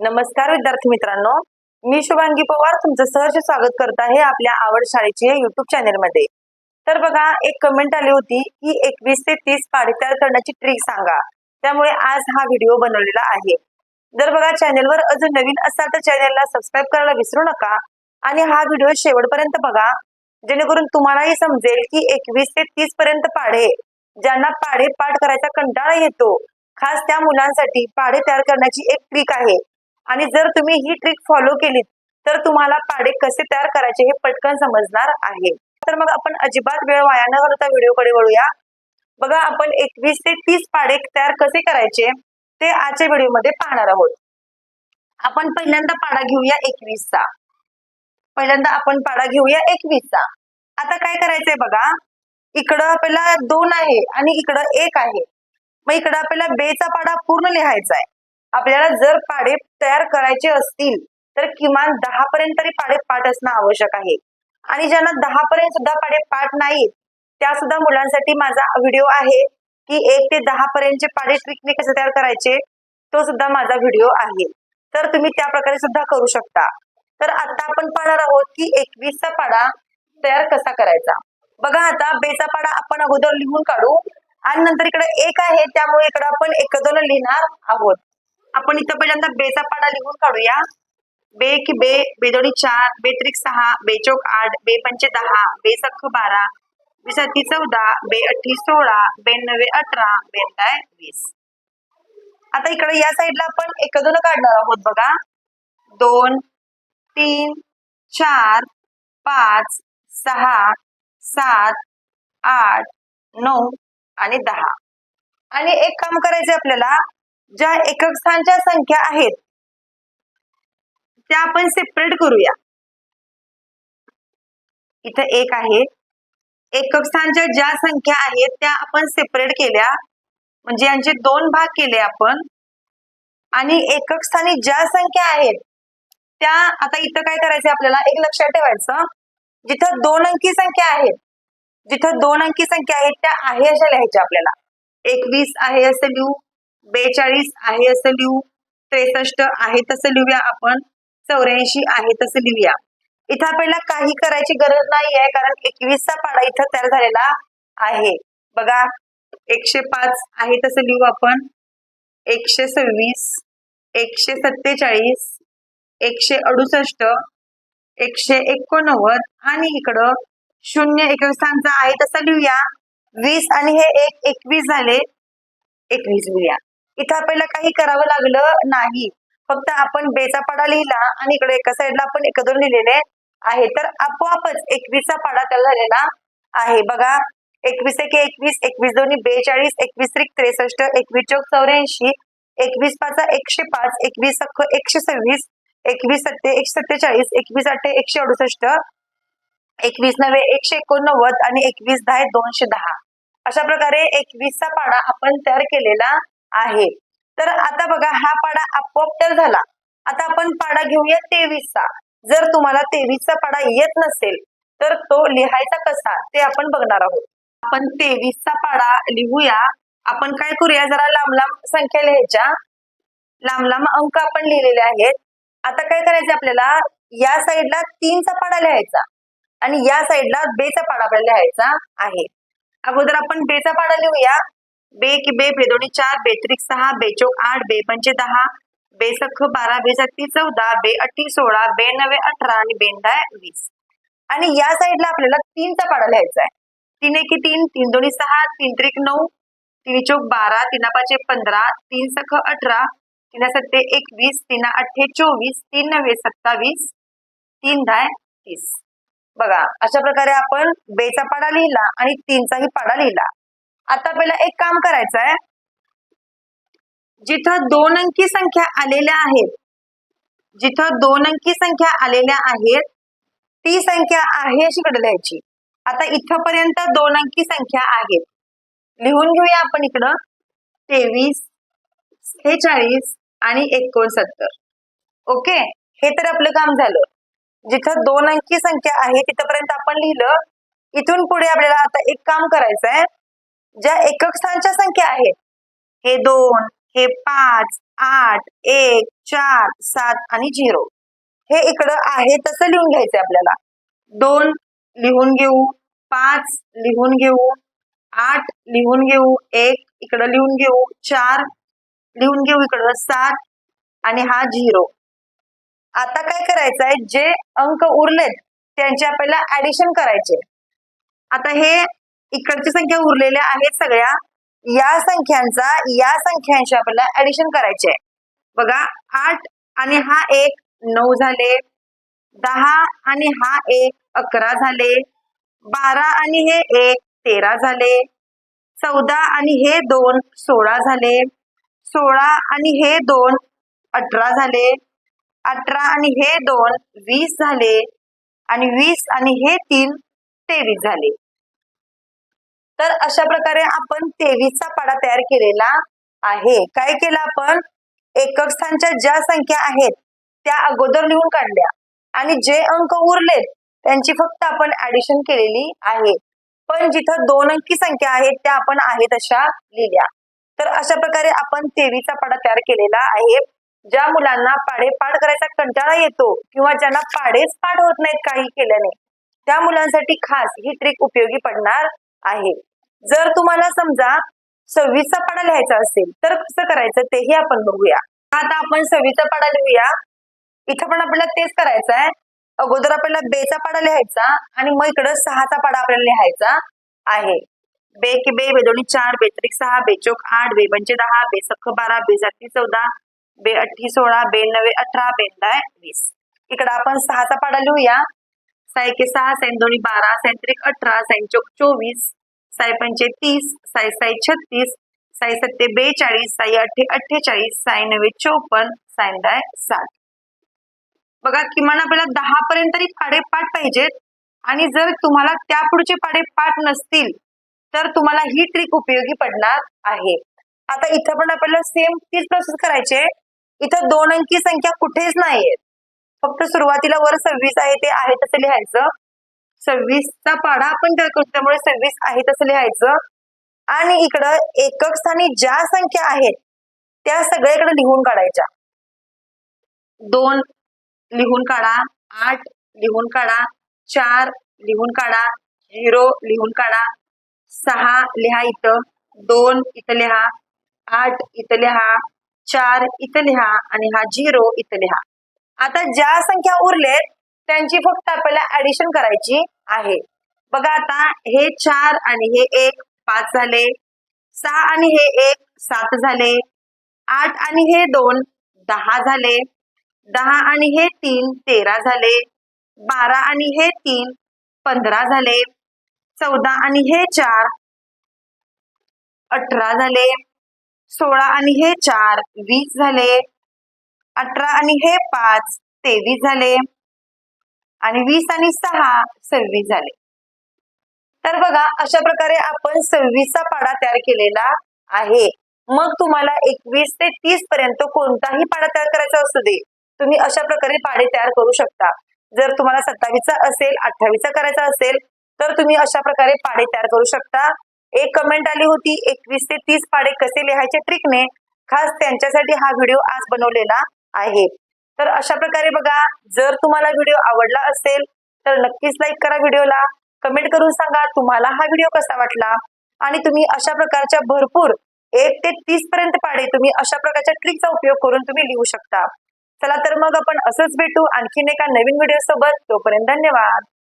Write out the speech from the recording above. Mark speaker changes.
Speaker 1: नमस्कार विद्यार्थी मित्रांनो. मी शुभांगी पवार तुमचं सहर्ष स्वागत करत आहे आपल्या आवड शाळेची युट्यूब चॅनेल मध्ये तर बघा एक कमेंट आली होती की एकवीस ते तीस पाढे तयार करण्याची ट्रिक सांगा. त्यामुळे आज हा व्हिडिओ बनवलेला आहे. जर बघा चॅनेलवर अजून नवीन असाल तर चॅनेलला सबस्क्राईब करायला विसरू नका. आणि हा व्हिडिओ शेवटपर्यंत बघा. जेणेकरून तुम्हालाही समजेल की एकवीस ते तीस पर्यंत पाढे ज्यांना पाढे पाठ करायचा कंटाळा येतो खास त्या मुलांसाठी पाढे तयार करण्याची एक ट्रिक आहे. आणि जर तुम्ही ही ट्रिक फॉलो केली तर तुम्हाला पाडे कसे तयार करायचे हे पटकन समजणार आहे. तर मग आपण अजिबात वेळ वाया न घालवता व्हिडिओकडे वळूया. बघा आपण एकवीस ते तीस पाडे तयार कसे करायचे ते आजच्या व्हिडिओमध्ये पाहणार आहोत. आपण पहिल्यांदा पाढा घेऊया एकवीसचा. पहिल्यांदा आपण पाढा घेऊया एकवीसचा. आता काय करायचंय बघा इकडं आपल्याला दोन आहे आणि इकडं एक आहे. मग इकडं आपल्याला बेचा पाढा पूर्ण लिहायचा आहे आपल्याला जर पाढे तयार करायचे असतील तर किमान दहा पर्यंत तरी पाढे पाठ असणं आवश्यक आहे. आणि ज्यांना दहा पर्यंत सुद्धा पाढे पाठ नाहीत त्या सुद्धा मुलांसाठी माझा व्हिडिओ आहे की एक ते दहा पर्यंतचे पाढे ट्रिकने कसे तयार करायचे तो सुद्धा माझा व्हिडिओ आहे. तर तुम्ही त्या प्रकारे सुद्धा करू शकता. तर आता आपण पाहणार आहोत की एकवीसचा पाढा तयार कसा करायचा. बघा आता बेचा पाढा आपण अगोदर लिहून काढू. आणि नंतर इकडे एक आहे त्यामुळे इकडे आपण एक दोन लिहिणार आहोत. आपण इथं पहिल्यांदा बेचा पाडा लिहून काढूया. बे की बे बेदोडी चार बेत्रिक सहा बेचोक आठ बे पंचे दहा बे सख्ख बारा बेसाती चौदा बे अठ्ठी सोळा बे नवे अठरा बेंदाय वीस. आता इकडे या साईडला आपण एक दोन काढणार आहोत बघा. दोन तीन चार पाच सहा सात आठ नऊ आणि दहा. आणि एक काम करायचं आपल्याला. ज्या एकक स्थानच्या संख्या आहेत त्या आपण सेपरेट करूया. इथं एक आहे. एकक स्थानच्या ज्या संख्या आहेत त्या आपण सेपरेट केल्या. म्हणजे यांचे दोन भाग केले आपण. आणि एकक स्थानी ज्या संख्या आहेत त्या आता इथं काय करायचं आपल्याला? एक लक्षात ठेवायचं. जिथं दोन अंकी संख्या आहेत जिथं दोन अंकी संख्या आहेत त्या आहे अशा लिहायच्या आपल्याला. एकवीस आहे असं लिहू. बेचाळीस आहे असं लिहू त्रेसष्ट आहे तसं लिहूया आपण चौऱ्याऐंशी आहे तसं लिहूया. इथं आपल्याला काही करायची गरज नाही आहे कारण एकवीसचा पाडा इथं तयार झालेला आहे. बघा एकशे पाच आहे तसं लिहू आपण. एकशे सव्वीस एकशे सत्तेचाळीस एकशे अडुसष्ट एकशे एकोणनव्वद आणि इकडं शून्य एकविसांचा स्थानचा आहे तसं लिहूया. वीस आणि हे एक एकवीस झाले एकवीस लिहूया. इथं आपल्याला काही करावं लागलं नाही. फक्त आपण बेचा पाडा लिहिला आणि इकडे एका साईडला आपण एक दोन लिहिलेले आहे. तर आपोआपच एकवीसचा पाडा त्याला झालेला आहे. बघा एकवीस एक एकवीस एकवीस दोन्ही बेचाळीस एकवीस त्रिक त्रेसष्ट एकवीस चौक चौऱ्याऐंशी एकवीस पाच एकशे पाच एकवीस अख्ख एकशे सव्वीस एकवीस सत्ते एकशे सत्तेचाळीस एकवीस अठ्ठे एकशे अडुसष्ट एकवीस नव्हे एकशे एकोणनव्वद आणि एकवीस दहा दोनशे दहा. अशा प्रकारे एकवीसचा पाडा आपण तयार केलेला आहे. तर आता बघा हा पाडा आपोआप तयार झाला. आता आपण पाडा घेऊया तेवीसचा. जर तुम्हाला तेवीसचा पाडा येत नसेल तर तो लिहायचा कसा ते आपण बघणार आहोत. आपण तेवीसचा पाडा लिहूया. आपण काय करूया जरा लांब लांब संख्या लिहायच्या. लांब लांब अंक आपण लिहिलेले आहेत. आता काय करायचं आपल्याला? या साईडला तीनचा पाडा लिहायचा आणि या साईडला बेचा पाडा आपल्याला लिहायचा आहे. अगोदर आपण बेचा पाडा लिहूया. बे की बे बेदोणी चार बेत्रिक सहा बेचोक आठ बे पंचे दहा बेसख बारा बेसत्ती चौदा बे अठ्ठी सोळा बे नवे अठरा आणि बेंदाय वीस. आणि या साईडला आपल्याला तीनचा पाडा लिहायचा आहे. तीन एकी तीन तीन दोन्ही सहा तीन त्रिक नऊ तीन चौक बारा तीना पाचे पंधरा तीन सख अठरा तीना सत्ते एकवीस तीना अठ्ठे चोवीस तीन नव्हे सत्तावीस तीन दहा तीस. बघा अशा प्रकारे आपण बेचा पाडा लिहिला आणि तीनचाही पाडा लिहिला. आता आपल्याला एक काम करायचं आहे. जिथं दोन अंकी संख्या आलेल्या आहेत जिथं दोन अंकी संख्या आलेल्या आहेत ती संख्या आहे अशी कडे लिहायची आता इथपर्यंत दोन अंकी संख्या आहेत. लिहून घेऊया आपण इकडं. तेवीस सेहेचाळीस आणि एकोणसत्तर. ओके? हे तर आपलं काम झालं. जिथं दोन अंकी संख्या आहे तिथपर्यंत आपण लिहिलं. इथून पुढे आपल्याला आता एक काम करायचं आहे ज्या एकक स्थानच्या संख्या आहेत हे दोन हे पाच आठ एक चार सात आणि झिरो. हे इकडं आहे तसं लिहून घ्यायचंय आपल्याला. दोन लिहून घेऊ पाच लिहून घेऊ आठ लिहून घेऊ एक इकडं लिहून घेऊ चार लिहून घेऊ इकडं सात आणि हा झिरो. आता काय करायचं आहे जे अंक उरलेत त्यांचे आपल्याला ऍडिशन करायचे. आता हे इकडची संख्या उरलेल्या आहेत सगळ्या. या संख्यांचा या संख्यांशी आपल्याला ऍडिशन करायचे आहे बघा आठ आणि हा एक नऊ झाले. दहा आणि हा एक अकरा झाले. बारा आणि हे एक तेरा झाले. चौदा आणि हे दोन सोळा झाले. सोळा आणि हे दोन अठरा झाले. अठरा आणि हे दोन वीस झाले. आणि वीस आणि हे तीन तेवीस झाले. तर अशा प्रकारे आपण तेवीसचा पाडा तयार केलेला आहे. काय केलं आपण? एकक स्थानच्या ज्या संख्या आहेत त्या अगोदर लिहून काढल्या. आणि जे अंक उरलेत त्यांची फक्त आपण ऍडिशन केलेली आहे. पण जिथं दोन अंकी संख्या आहेत त्या आपण आहेत अशा लिहिल्या. तर अशा प्रकारे आपण तेवीचा पाडा तयार केलेला आहे. ज्या मुलांना पाढे पाठ करायचा कंटाळा येतो किंवा ज्यांना पाढेच पाठ होत नाहीत काही केल्याने त्या मुलांसाठी खास ही ट्रिक उपयोगी पडणार आहे. जर तुम्हाला समजा सव्वीसचा पाडा लिहायचा असेल तर कसं करायचं तेही आपण बघूया. आता आपण सव्वीसचा पाडा लिहूया. इथं पण आपल्याला तेच करायचं आहे. अगोदर आपल्याला बेचा पाडा लिहायचा आणि मग इकडं सहाचा पाडा आपल्याला लिहायचा आहे. बे की बे बेदोणी चार बेत्रिक सहा बेचोक आठ बे पंचे दहा बे सख बारा बे जाती चौदा बे अठ्ठी सोळा बे नवे अठरा बेंदाय वीस. इकडं आपण सहाचा पाडा लिहूया. साय के सहा सैन दोन्ही बारा सैन त्रिक अठरा सैन चौक चोवीस साय पंचे तीस साय साय छत्तीस साय सत्ते बेचाळीस साई अठ्ठे अठ्ठेचाळीस साय नवे चोपन्न साय दाय साठ. बघा किमान आपल्याला दहा पर्यंत तरी पाडेपाठ पाहिजेत. आणि जर तुम्हाला त्या पुढचे पाडे पाठ नसतील तर तुम्हाला ही ट्रिक उपयोगी पडणार आहे. आता इथं पण आपल्याला सेम तीच प्रोसेस करायचे इथं दोन अंकी संख्या कुठेच नाहीये फक्त सुरुवातीला वर सव्वीस आहे ते आहे तसं लिहायचं. सव्वीसचा पाढा आपण करतो त्यामुळे सव्वीस आहे तसं लिहायचं. आणि इकडं एकक स्थानी ज्या संख्या आहेत त्या सगळ्याकडे लिहून काढायच्या. दोन लिहून काढा आठ लिहून काढा चार लिहून काढा झिरो लिहून काढा सहा लिहा इथं दोन इथं लिहा आठ इथं लिहा चार इथं लिहा आणि हा झिरो इथं लिहा. आता ज्या संख्या उरलेत त्यांची फक्त आपल्याला ऍडिशन करायची आहे. बघा आता हे चार आणि हे एक पाच झाले. सहा आणि हे एक सात झाले. आठ आणि हे दोन दहा झाले. दहा आणि हे तीन तेरा झाले. बारा आणि हे तीन पंधरा झाले. चौदा आणि हे चार अठरा झाले. सोळा आणि हे चार वीस झाले. अठरा आणि हे पाच तेवीस झाले. आणि वीस आणि सहा सव्वीस झाले. तर बघा अशा प्रकारे आपण सव्वीसचा पाडा तयार केलेला आहे. मग तुम्हाला एकवीस ते तीस पर्यंत कोणताही पाडा तयार करायचा असू दे. तुम्ही अशा प्रकारे पाडे तयार करू शकता. जर तुम्हाला सत्तावीसचा असेल अठ्ठावीसचा करायचा असेल तर तुम्ही अशा प्रकारे पाडे तयार करू शकता. एक कमेंट आली होती एकवीस ते तीस पाडे कसे लिहायचे ट्रिकने खास त्यांच्यासाठी हा व्हिडिओ आज बनवलेला. आहे. तर अशा प्रकारे बघा जर तुम्हाला व्हिडिओ आवडला असेल तर नक्कीच लाईक करा व्हिडिओला. कमेंट करून सांगा तुम्हाला हा व्हिडिओ कसा वाटला? आणि तुम्ही अशा प्रकारच्या भरपूर एक ते तीस पर्यंत पाडे तुम्ही अशा प्रकारच्या ट्रिकचा उपयोग करून तुम्ही लिहू शकता. चला तर मग आपण असंच भेटू आणखीन एका नवीन व्हिडिओ सोबत. तोपर्यंत धन्यवाद.